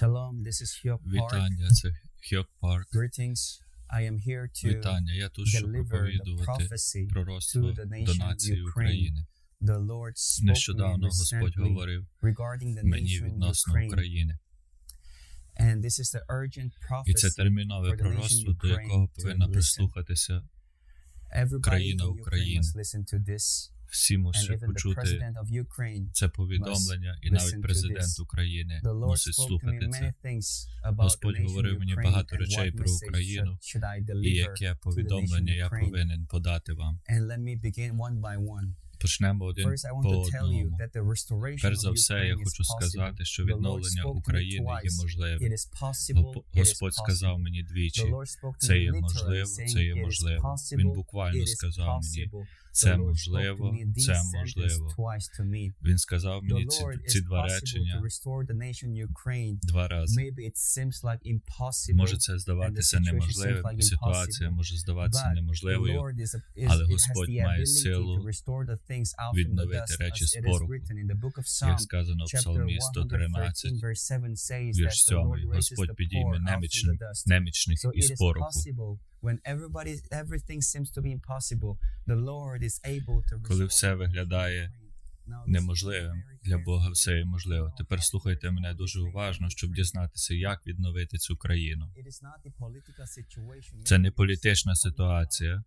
Shalom, this is Hyok Park. Вітання, це Хьок Парк. Greetings. I am here to Вітання. Я тут, щоб deliver the проповідувати prophecy пророцтво to the nation до нації Ukraine. України. the Lord spoke to me Господь recently говорив regarding the мені nation відносно Ukraine. України. And this is the urgent І це prophecy. термінове for the nation пророцтво, до Ukraine якого to повинна listen. прислухатися. Країна України. must listen to this. Всі мусять почути president of Ukraine. це повідомлення, і навіть президент. України мусить слухати це. Господь говорив мені Ukraine багато and речей про Україну, І яке повідомлення я повинен подати вам. Почнемо один по одному. Перш за все, я хочу сказати, що відновлення України є is Господь сказав мені двічі. Це є можливо, це є "It is можливо. Він буквально сказав мені, possible." Це можливо, це можливо. Він сказав мені ці, ці два речення два рази. Може це здаватися неможливим, ситуація може здаватися неможливою, але Господь має силу відновити речі з пороху. Як сказано в Псалмі 113, 113, verse 7 says that вірш the 7, Lord raises Господь підійме немічних, немічних із пороху. When everybody, everything seems to be impossible. The Lord is able to Коли все виглядає неможливим, для Бога все є можливо. Тепер слухайте мене дуже уважно, щоб дізнатися, як відновити цю країну. Це не політична ситуація.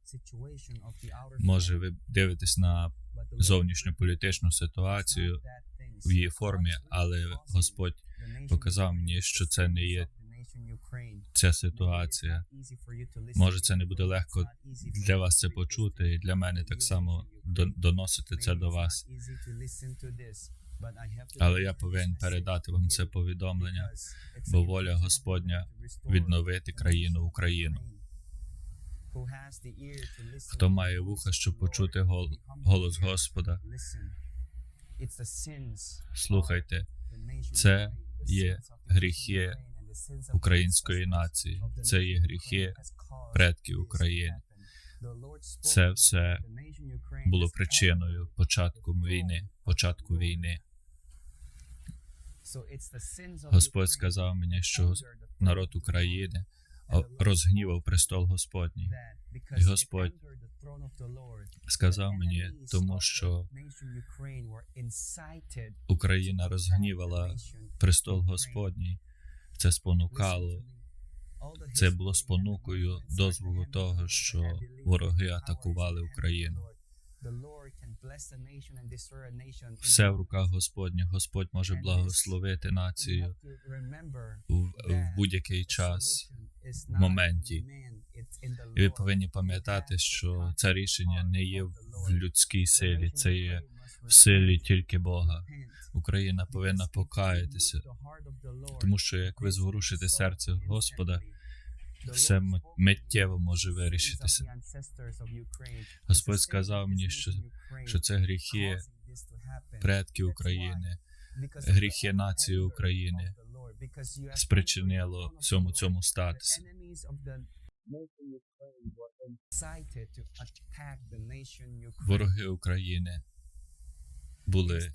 Може, ви дивитесь на зовнішню політичну ситуацію в її формі, але Господь показав мені, що це не є ця ситуація. Може, це не буде легко для вас це почути, і для мене так само до- доносити це до вас. Але я повинен передати вам це повідомлення, бо воля Господня відновити країну Україну. Хто має вуха, щоб почути голос. Господа, слухайте, це є гріхи Української нації, це є гріхи предків України. Це все було причиною початку війни, початку війни. Господь сказав мені, що народ. України розгнівав престол Господній. І Господь Сказав мені, тому що Україна розгнівала престол. Господній. Це спонукало. Це було спонукою дозволу того, що вороги атакували Україну. Все в руках Господніх. Господь може благословити націю в, в будь-який час. в моменті. І ви повинні пам'ятати, що це рішення не є в людській силі, це є в силі тільки Бога. Україна повинна покаятися, тому що як ви зворушите серце Господа, все миттєво може вирішитися. Господь сказав мені, що, що це гріхи предків That's України, гріхи нації України спричинило всьому цьому статися. Вороги України були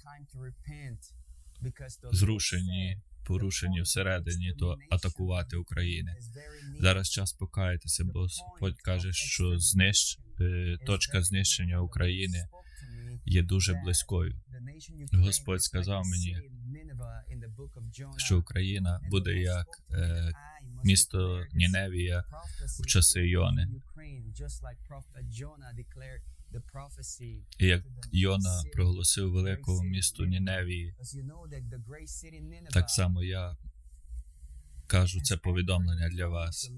зрушені, порушені всередині, то атакувати України. Зараз час покаятися, бо Господь каже, що знищ... е, точка знищення України є дуже близькою. Господь сказав мені, що Україна буде як е, місто Ніневія в часи Йони. Як Йона проголосив великому місту Ніневії, так само я кажу це повідомлення для вас.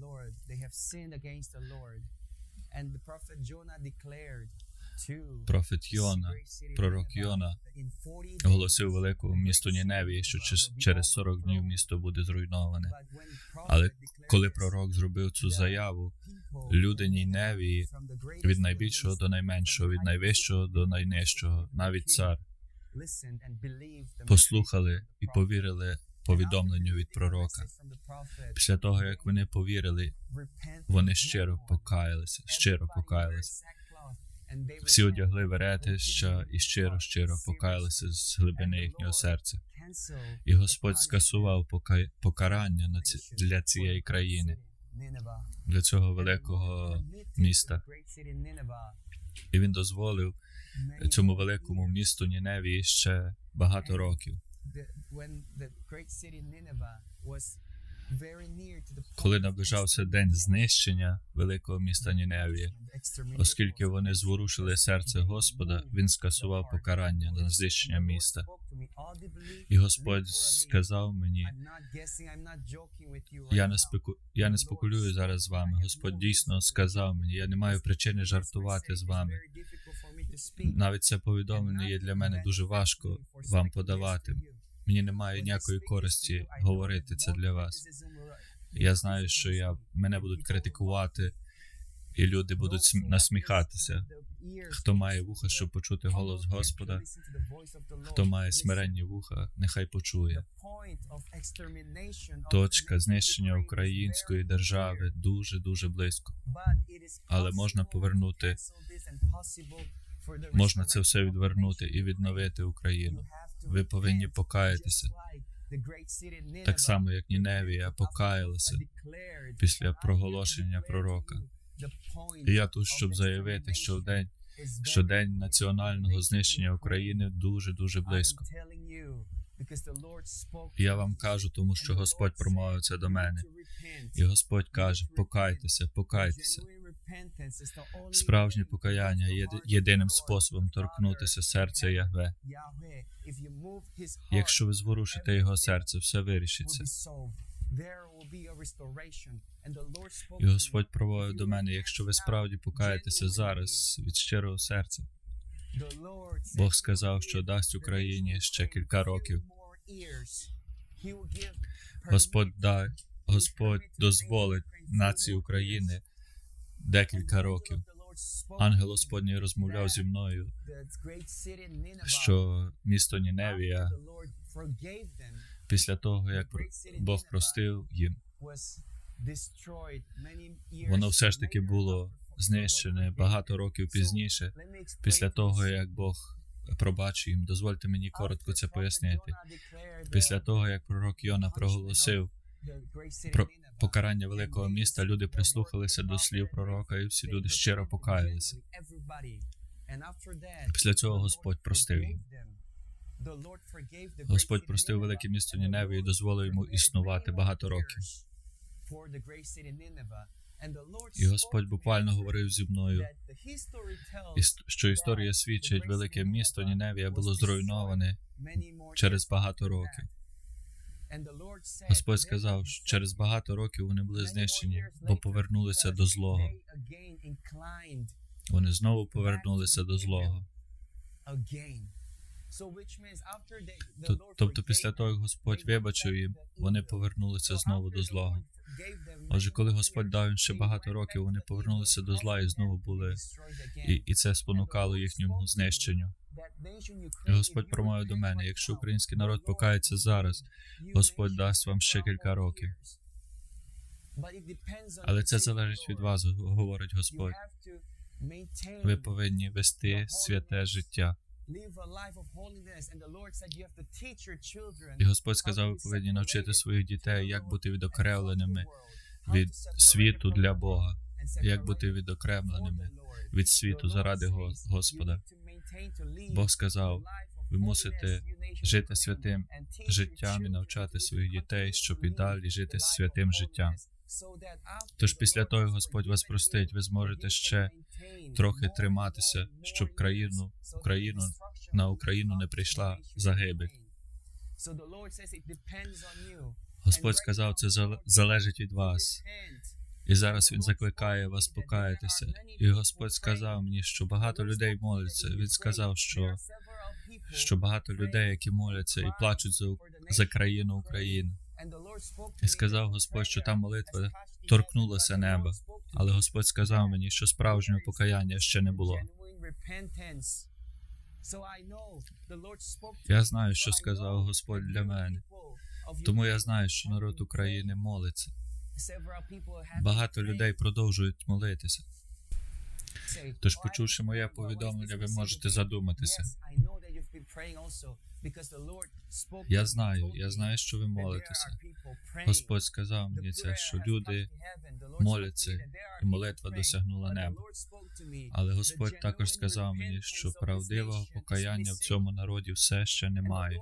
Профет Йона, пророк Йона, оголосив великому місту Ніневії, що через 40 днів місто буде зруйноване. Але коли пророк зробив цю заяву, люди Ніневії від найбільшого до найменшого, від найвищого до найнижчого, навіть цар, послухали і повірили повідомленню від пророка. Після того, як вони повірили, вони щиро покаялися, щиро покаялися Всі одягли веретища і щиро, щиро покаялися з глибини їхнього серця. І Господь скасував пока- покарання на ці- для цієї країни, для цього великого міста. І він дозволив цьому великому місту Ніневії ще багато років. Коли наближався день знищення великого міста Ніневії, оскільки вони зворушили серце Господа, він скасував покарання на знищення міста. І Господь сказав мені: я не спеку... я не спекулюю зараз з вами. Господь дійсно сказав мені, я не маю причини жартувати з вами. Навіть це повідомлення є для мене дуже важко вам подавати. Мені немає ніякої користі говорити це для вас. Я знаю, що я мене будуть критикувати, і люди будуть см- насміхатися. Хто має вуха, щоб почути голос Господа, хто має смиренні вуха, нехай почує. Точка знищення української держави дуже дуже близько. але можна повернути. Можна це все відвернути і відновити Україну. Ви повинні покаятися, так само як Ніневія покаялася після проголошення пророка. І я тут, щоб заявити, що в день, що день національного знищення України дуже дуже близько. Я вам кажу, тому що Господь промовив це до мене. І Господь каже: покайтеся, покайтеся. Справжнє покаяння є єдиним способом торкнутися серця Ягве. Якщо ви зворушите його серце, все вирішиться. І Господь проводив до мене, якщо ви справді покаєтеся зараз від щирого серця. Бог сказав, що дасть Україні ще кілька років. Господь да, Господь дозволить нації України декілька років. Ангел Господній розмовляв зі мною, що місто Ніневія після того, як Бог простив їм, воно все ж таки було знищене багато років пізніше, після того як Бог пробачив їм. Дозвольте мені коротко це пояснити. Після того, як пророк Йона проголосив про покарання великого міста, люди прислухалися до слів пророка, і всі люди щиро покаялися. Після цього Господь простив їм. Господь простив велике місто Ніневі і дозволив йому існувати багато років. І Господь буквально говорив зі мною, що історія свідчить, велике місто Ніневія було зруйноване через багато років. Господь сказав, що через багато років вони були знищені, бо повернулися до злого. Вони знову повернулися до злого. Тобто, після того, як Господь вибачив їм, вони повернулися знову до злого. Отже, коли Господь дав їм ще багато років, вони повернулися до зла і знову були, і, і це спонукало їхньому знищенню. І Господь промовив до мене: якщо український народ покається зараз, Господь дасть вам ще кілька років. Але це залежить від вас, говорить Господь. Ви повинні вести святе життя. І Господь сказав, ви повинні навчити своїх дітей, як бути відокремленими від світу для Бога, як бути відокремленими від світу заради Господа. Бог сказав, ви мусите жити святим життям і навчати своїх дітей, щоб і далі жити святим життям. Тож після того, Господь вас простить, ви зможете ще трохи триматися, щоб країну, Україну на Україну не прийшла загибель. Господь сказав, це залежить від вас. І зараз він закликає вас покаятися. І Господь сказав мені, що багато людей моляться. Він сказав, що, що багато людей, які моляться і плачуть за, за країну України. І сказав Господь, що та молитва торкнулася неба. Але Господь сказав мені, що справжнього покаяння ще не було. Я знаю, що сказав Господь для мене. Тому я знаю, що народ України молиться. Багато людей продовжують молитися. Тож, почувши моє повідомлення, ви можете задуматися. Я знаю, я знаю, що ви молитеся. Господь сказав мені це, що люди моляться, і молитва досягнула неба. Але Господь також сказав мені, що правдивого покаяння в цьому народі все ще немає.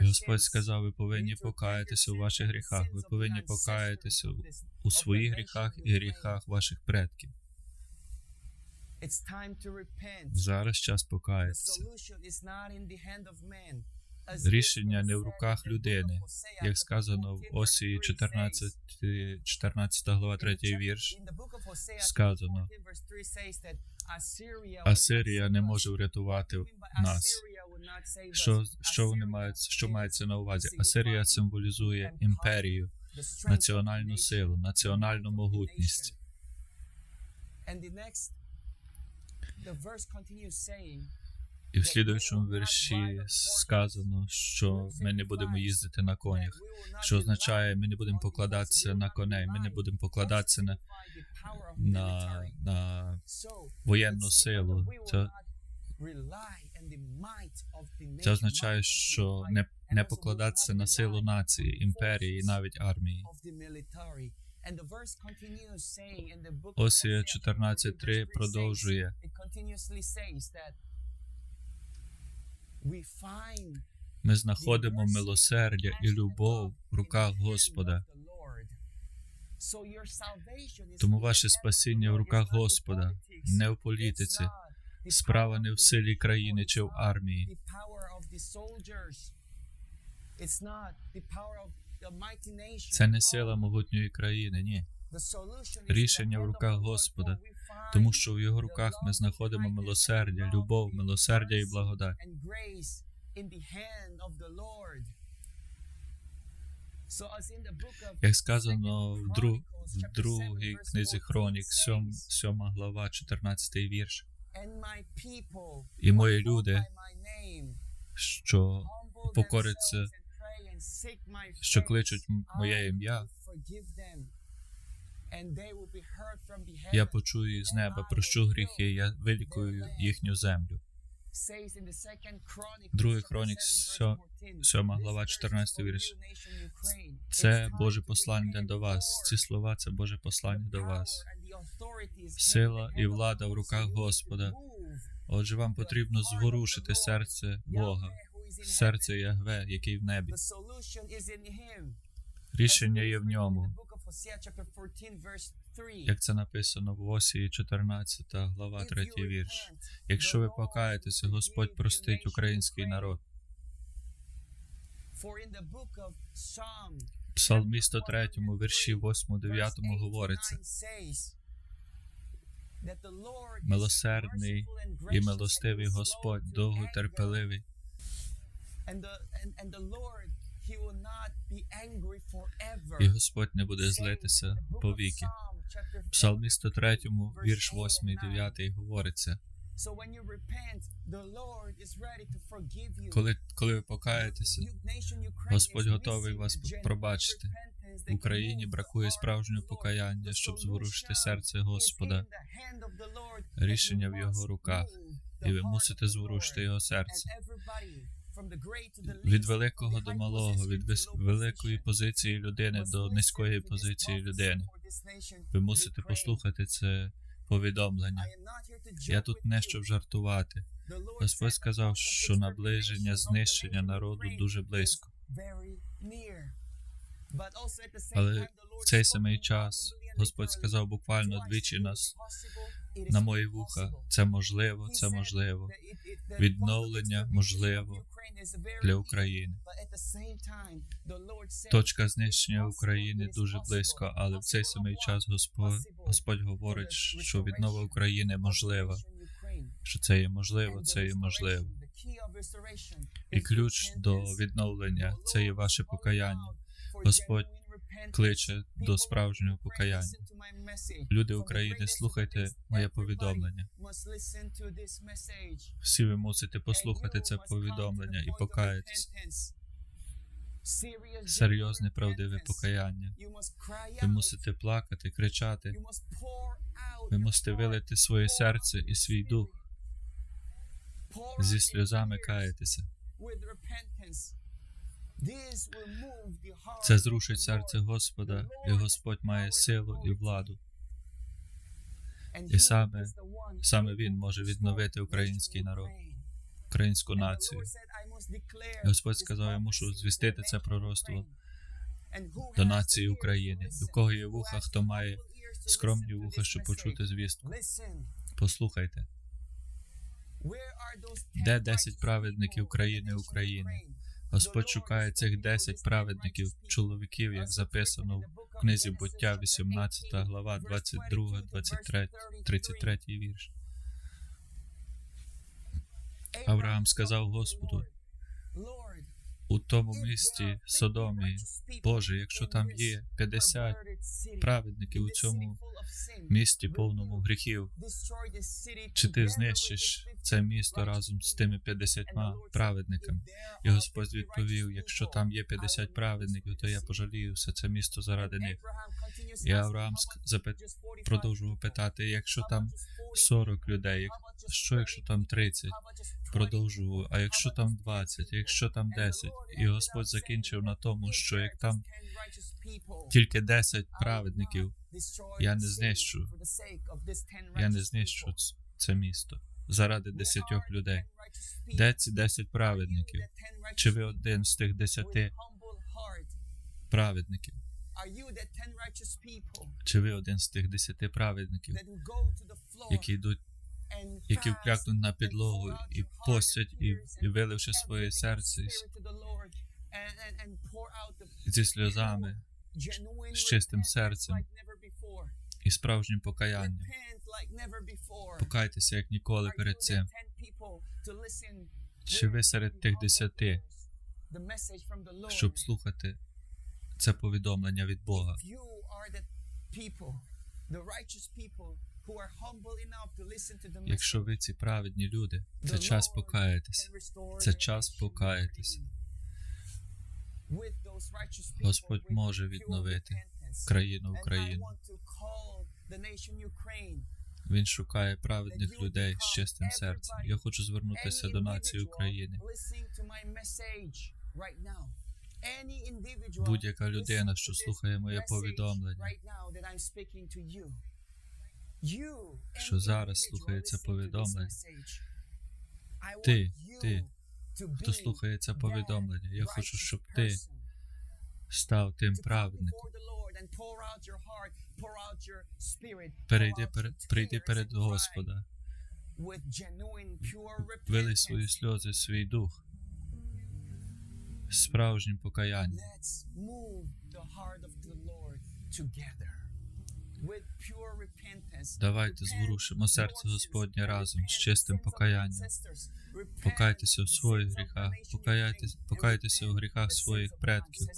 І Господь сказав, ви повинні покаятися у ваших гріхах, ви повинні покаятися у- у своїх гріхах і гріхах ваших предків. Зараз час покаятися. Рішення не в руках людини, як сказано в Осії 14, 14 глава 3 вірш. сказано, Асирія не може врятувати нас. Що, що вони мають, що мається на увазі? Асирія символізує імперію, національну силу, національну могутність. І в слідуючому вірші сказано, що ми не будемо їздити на конях, що означає, ми не будемо покладатися на коней, ми не будемо покладатися на, на, на воєнну силу. Це, це означає, що не, не покладатися на силу нації, імперії і навіть армії. Осія 14.3 продовжує. Ми знаходимо милосердя і любов в руках Господа. Тому ваше спасіння в руках Господа, не в політиці. Справа не в силі країни чи в армії. Це не сила могутньої країни, ні. Рішення в руках Господа, тому що в його руках ми знаходимо милосердя, любов, милосердя і благодать. Як сказано в, друг, в другій книзі Хронік, 7, 7 глава, 14 вірш, І мої люди, що покориться, що кличуть моє ім'я, я почую з неба, прощу гріхи, я вилікую їхню землю. Другий хронік, 7 глава, 14 вірш. Це Боже послання до вас. Ці слова це Боже послання до вас. Сила і влада в руках Господа. Отже, вам потрібно зворушити серце Бога, серце Ягве, який в небі. Рішення є в ньому, як це написано в Осії 14 глава, 3 вірш. Якщо ви покаєтеся, Господь простить український народ. Псалмі 103, вірші 8-9 говориться, милосердний і милостивий Господь, довготерпеливий, і Господь не буде злитися повіки. Псалмі 103, вірш 8 і 9 говориться, коли, коли ви покаєтеся, Господь готовий вас пробачити. в Україні бракує справжнього покаяння, щоб зворушити серце Господа. Рішення в його руках, і ви мусите зворушити його серце. Від великого до малого, від великої позиції людини до низької позиції людини. Ви мусите послухати це повідомлення. Я тут не щоб жартувати. Господь сказав, що наближення знищення народу дуже близько. Але в цей самий час Господь сказав буквально двічі нас на мої вуха. Це можливо, це можливо. Відновлення можливо для України. Точка знищення України дуже близько, але в цей самий час Господь, Господь говорить, що віднова України можлива, що це є можливо, це є можливо. І ключ до відновлення це є ваше покаяння. Господь кличе до справжнього покаяння. Люди України, слухайте моє повідомлення. Всі ви мусите послухати це повідомлення і покаятися. Серйозне правдиве покаяння. Ви мусите плакати, кричати. Ви мусите вилити своє серце і свій дух. Зі сльозами каятися. Це зрушить серце Господа, і Господь має силу і владу. І саме, Саме Він може відновити український народ, українську націю. Господь сказав, я мушу звістити це пророцтво До нації України. І в кого є вуха, хто має скромні вуха, щоб почути звістку. Послухайте, де 10 праведників країни України? Господь шукає цих 10 праведників, чоловіків, як записано в книзі буття, 18 глава, 22, 23, 33 вірш. Авраам сказав Господу, у тому місті Содомії, Боже, якщо там є 50 праведників у цьому місті повному гріхів, чи ти знищиш це місто разом з тими 50 праведниками? І Господь відповів: якщо там є 50 праведників, то я пожалію все це місто заради них. І Авраам запит... Продовжував питати, якщо там 40 людей, що якщо там 30? Продовжував, а якщо там 20, а якщо там 10? І Господь закінчив на тому, що як там тільки 10 праведників, я не знищу. я не знищу це місто заради 10 людей. Де ці 10 праведників? Чи ви один з тих 10 праведників? Чи ви один з тих 10 праведників, які йдуть, які вклякнуть на підлогу і постять, і, і виливши своє серце зі сльозами з чистим серцем і справжнім покаянням? Покайтеся як ніколи перед цим. Чи ви серед тих десяти, щоб слухати це повідомлення від Бога? Якщо ви ці праведні люди, це час покаятися. Це час покаятися. Господь може відновити Країну Україну. Він шукає праведних людей з чистим серцем. Я хочу звернутися до нації України. Будь-яка людина, що слухає моє повідомлення, що зараз слухає це повідомлення, ти, ти, хто слухає це повідомлення, я хочу, щоб ти став тим праведником. Перейди перед, прийди перед Господа, вилий свої сльози, свій дух, справжнім покаянням. Давайте зворушимо серце Господнє разом з чистим покаянням. Покайтеся у своїх гріхах, покайтеся, покайтеся у гріхах своїх предків,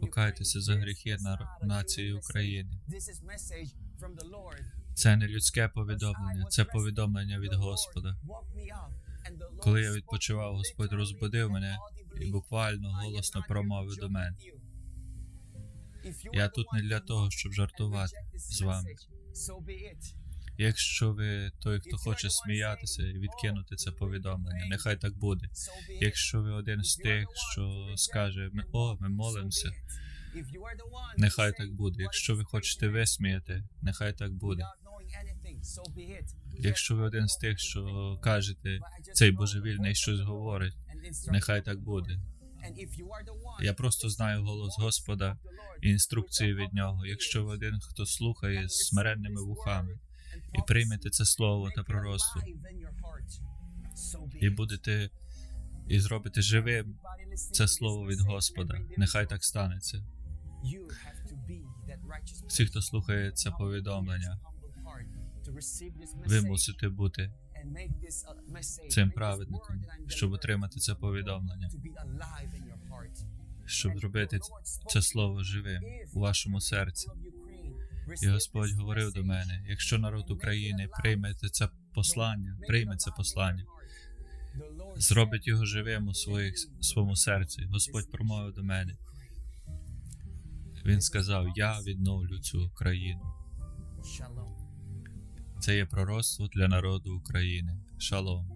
покайтеся за гріхи на нації України. Це не людське повідомлення, це повідомлення від Господа. Коли я відпочивав, Господь розбудив мене і буквально голосно промовив до мене. Я тут не для того, щоб жартувати з вами. Якщо ви той, хто хоче сміятися і відкинути це повідомлення, нехай так буде. Якщо ви один з тих, що скаже «Ми- о, ми молимося, нехай так буде. Якщо ви хочете висміяти, нехай так буде. Якщо ви один з тих, що кажете, цей божевільний щось говорить, нехай так буде. Я просто знаю голос Господа і інструкції від нього. Якщо ви один, хто слухає з смиренними вухами і приймете це слово та пророцтво, і будете і зробите живим це слово від Господа, нехай так станеться. Всі, хто слухає це повідомлення, ви мусите бути цим праведником, щоб отримати це повідомлення, щоб зробити це слово живим у вашому серці. І Господь говорив до мене: якщо народ України прийме це послання, прийме це послання, зробить його живим у своїх, своєму серці. Господь промовив до мене. Він сказав: Я відновлю цю країну. Це є пророцтво для народу України. Шалом.